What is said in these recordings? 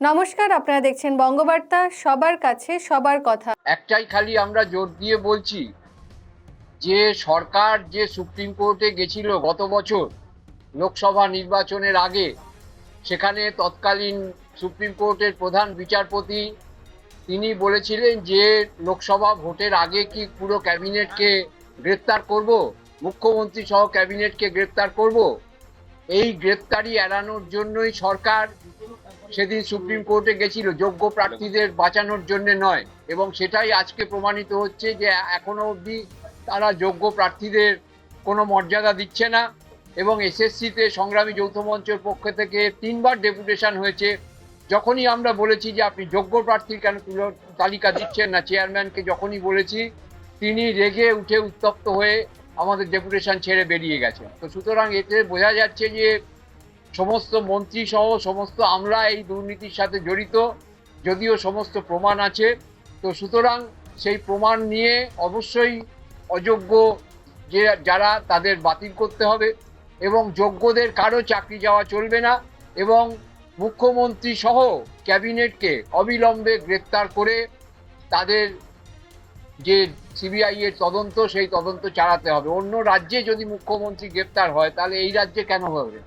নমস্কার, আপনারা দেখছেন বঙ্গবার্তা, সবার কাছে সবার কথা। একটাই খালি আমরা জোর দিয়ে বলছি, যে সরকার যে সুপ্রিম কোর্টে গেছিল গত বছর, লোকসভা নির্বাচনের আগে, সেখানে তৎকালীন সুপ্রিম কোর্টের প্রধান বিচারপতি, তিনি বলেছিলেন যে লোকসভা ভোটের আগে কি পুরো ক্যাবিনেটকে গ্রেপ্তার করব? মুখ্যমন্ত্রী সহ ক্যাবিনেটকে গ্রেপ্তার করব? এই গ্রেপ্তারি এড়ানোর জন্যই সরকার সেদিন সুপ্রিম কোর্টে গেছিল, যোগ্য প্রার্থীদের বাঁচানোর জন্য নয়। এবং সেটাই আজকে প্রমাণিত হচ্ছে যে এখনও অবধি তারা যোগ্য প্রার্থীদের কোনো মর্যাদা দিচ্ছে না। এবং এসএসসিতে সংগ্রামী যৌথ মঞ্চের পক্ষ থেকে তিনবার ডেপুটেশন হয়েছে। যখনই আমরা বলেছি যে আপনি যোগ্য প্রার্থীর কেন তুলো- তালিকা দিচ্ছেন না, চেয়ারম্যানকে যখনই বলেছি, তিনি রেগে উঠে উত্তপ্ত হয়ে আমাদের ডেপুটেশন ছেড়ে বেরিয়ে গেছে। তো সুতরাং এতে বোঝা যাচ্ছে যে সমস্ত মন্ত্রী সহ সমস্ত আমরা এই দুর্নীতির সাথে জড়িত, যদিও সমস্ত প্রমাণ আছে। তো সুতরাং সেই প্রমাণ নিয়ে অবশ্যই অযোগ্য যে যারা তাদের বাতিল করতে হবে এবং যোগ্যদের কারও চাকরি যাওয়া চলবে না এবং মুখ্যমন্ত্রী সহ ক্যাবিনেটকে অবিলম্বে গ্রেপ্তার করে তাদের যে সিবিআই এর তদন্ত, সেই তদন্ত চালাতে হবে। অন্য রাজ্যে যদি মুখ্যমন্ত্রী গ্রেপ্তার হয়, তাহলে এই রাজ্যে কেন হবে?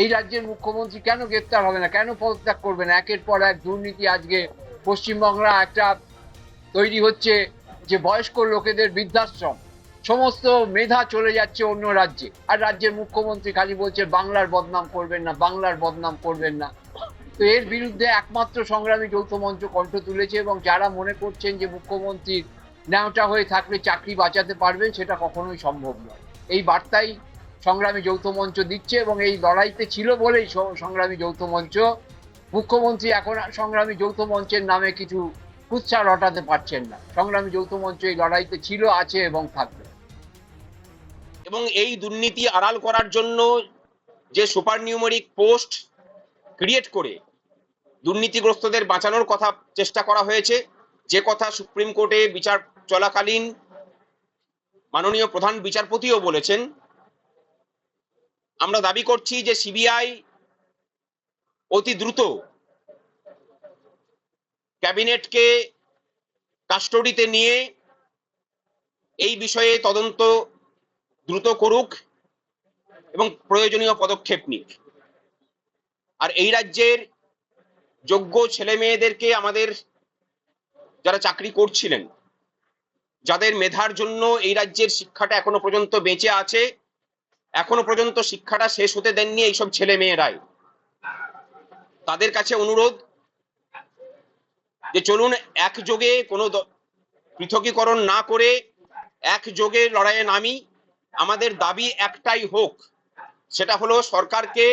এই রাজ্যের মুখ্যমন্ত্রী কেন গ্রেপ্তার হবে না? কেন পদত্যাগ করবে না? একের পর এক দুর্নীতি আজকে পশ্চিমবাংলা একটা তৈরি হচ্ছে যে বয়স্ক লোকেদের বৃদ্ধাশ্রম। সমস্ত মেধা চলে যাচ্ছে অন্য রাজ্যে। আর রাজ্যের মুখ্যমন্ত্রী খালি বলছে, বাংলার বদনাম করবেন না, বাংলার বদনাম করবেন না। তো এর বিরুদ্ধে একমাত্র সংগ্রামী যৌথ মঞ্চ কণ্ঠ তুলেছে এবং যারা মনে করছেন যে মুখ্যমন্ত্রীর ন্যাওটা হয়ে থাকলে চাকরি বাঁচাতে পারবেন, সেটা কখনোই সম্ভব নয়। এই বার্তাই সংগ্রামী যৌথ মঞ্চ দিচ্ছে এবং এই লড়াইতে ছিল বলেই সংগ্রামী যৌথ মঞ্চ। মুখ্যমন্ত্রী এখন সংগ্রামী যৌথ মঞ্চের নামে কিছু কুৎসা রটাতে পারছেন না। সংগ্রামী যৌথ মঞ্চ এই লড়াইতে ছিল, আছে এবং থাকবে। এবং এই দুর্নীতি আড়াল করার জন্য যে সুপার নিউমেরিক পোস্ট ক্রিয়েট করে দুর্নীতিগ্রস্তদের বাঁচানোর কথা চেষ্টা করা হয়েছে, যে কথা সুপ্রিম কোর্টে বিচার চলাকালীন মাননীয় প্রধান বিচারপতিও বলেছেন, আমরা দাবি করছি যে সিবিআই অতি দ্রুত ক্যাবিনেটকে কাস্টডিতে নিয়ে এই বিষয়ে তদন্ত দ্রুত করুক এবং প্রয়োজনীয় পদক্ষেপ নিক। আর এই রাজ্যের যোগ্য ছেলে মেয়েদেরকে আমাদের যারা চাকরি করছিলেন যাদের মেধার জন্য এই রাজ্যের শিক্ষাটা এখনও পর্যন্ত বেঁচে আছে, এখনও পর্যন্ত শিক্ষাটা শেষ হতে দেননি এইসব ছেলে মেয়েরাই। তাদের কাছে অনুরোধ যে চলুন একযোগে কোনো পৃথকীকরণ না করে একযোগে লড়াইয়ে নামি। আমাদের দাবি একটাই হোক, সেটা হলো সরকারকে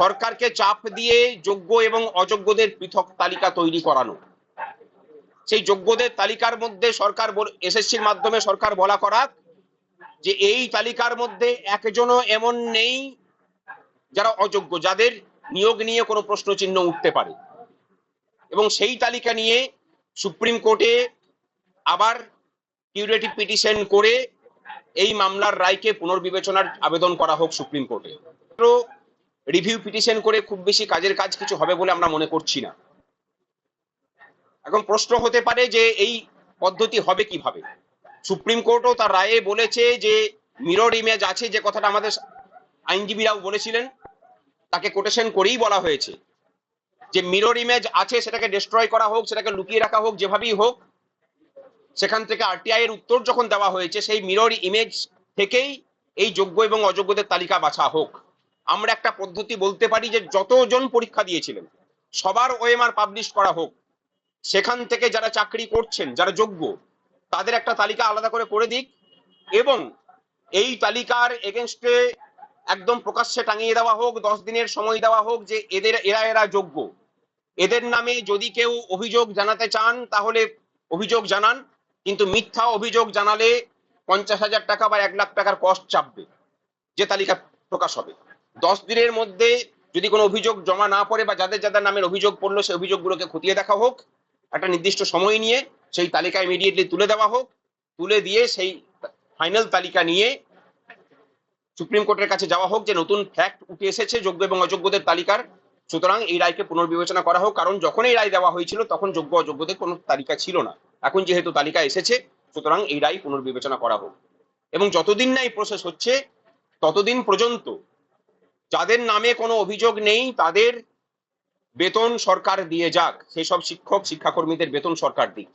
সরকারকে চাপ দিয়ে যোগ্য এবং অযোগ্যদের পৃথক তালিকা তৈরি করানো। সেই যোগ্যদের তালিকার মধ্যে সরকার এসএসসির মাধ্যমে সরকার বলা করাক যে এই তালিকার মধ্যে একজনও এমন নেই যারা অযোগ্য, যাদের নিয়োগ নিয়ে কোনো প্রশ্ন চিহ্ন উঠতে পারে। এবং সেই তালিকা নিয়ে সুপ্রিম কোর্টে আবার কিউরেটিভ পিটিশন করে এই মামলার রায়কে পুনর্বিবেচনার আবেদন করা হোক সুপ্রিম কোর্টে। রিভিউ পিটিশন করে খুব বেশি কাজের কাজ কিছু হবে বলে আমরা মনে করছি না। এখন প্রশ্ন হতে পারে যে এই পদ্ধতি হবে কীভাবে? সুপ্রিম কোর্টও তার রায়ে বলেছে যে মিরর ইমেজ আছে যে কথাটা আমাদের আইনজীবীরাও বলেছিলেন, তাকে কোটেশন করেই বলা হয়েছে। যে মিরর ইমেজ আছে, সেটাকে ডিস্ট্রয় করা হোক, সেটাকে লুকিয়ে রাখা হোক, যেভাবেই হোক, সেখান থেকে আরটিআই এর উত্তর যখন দেওয়া হয়েছে, সেই মিরর ইমেজ থেকেই এই যোগ্য এবং অযোগ্যদের তালিকা বাছা হোক। আমরা একটা পদ্ধতি বলতে পারি যে যতজন পরীক্ষা দিয়েছিলেন, সবার ওএমআর পাবলিশ করা হোক সেখান থেকে যারা চাকরি করছেন, যারা যোগ্য, তাদের একটা তালিকা আলাদা করে করে দিক এবং এই তালিকার এগেনস্টে একদম প্রকাশ্যে টাঙিয়ে দেওয়া হোক, দশ দিনের সময় দেওয়া হোক যে এদের, এরা এরা যোগ্য। এদের নামে যদি কেউ অভিযোগ জানাতে চান, তাহলে অভিযোগ জানান, কিন্তু মিথ্যা অভিযোগ জানালে পঞ্চাশ হাজার টাকা বা এক লাখ টাকার কস্ট চাপবে, যে তালিকা প্রকাশ হবে। দশ দিনের মধ্যে যদি কোনো অভিযোগ জমা না পড়ে বা যাদের যাদের নামের অভিযোগ পড়ল সেই অভিযোগগুলোকে খতিয়ে দেখা হোক। একটা নির্দিষ্ট সময় নিয়ে সেই তালিকা ইমিডিয়েটলি তুলে দেওয়া হোক, তুলে দিয়ে সেই ফাইনাল তালিকা নিয়ে সুপ্রিম কোর্টের কাছে যাওয়া হোক যে নতুন ফ্যাক্ট উঠে এসেছে, যোগ্য এবং অযোগ্যদের তালিকার। সুতরাং এই রায়কে পুনর্বিবেচনা করা হোক, কারণ যখন এই রায় দেওয়া হয়েছিল তখন যোগ্য অযোগ্যদের কোনো তালিকা ছিল না। এখন যেহেতু তালিকা এসেছে, সুতরাং এই রায় পুনর্বিবেচনা করা হোক। এবং যতদিন না এই প্রসেস হচ্ছে, ততদিন পর্যন্ত যাদের নামে কোনো অভিযোগ নেই, তাদের বেতন সরকার দিয়ে যাক। সেসব শিক্ষক শিক্ষাকর্মীদের বেতন সরকার দিক।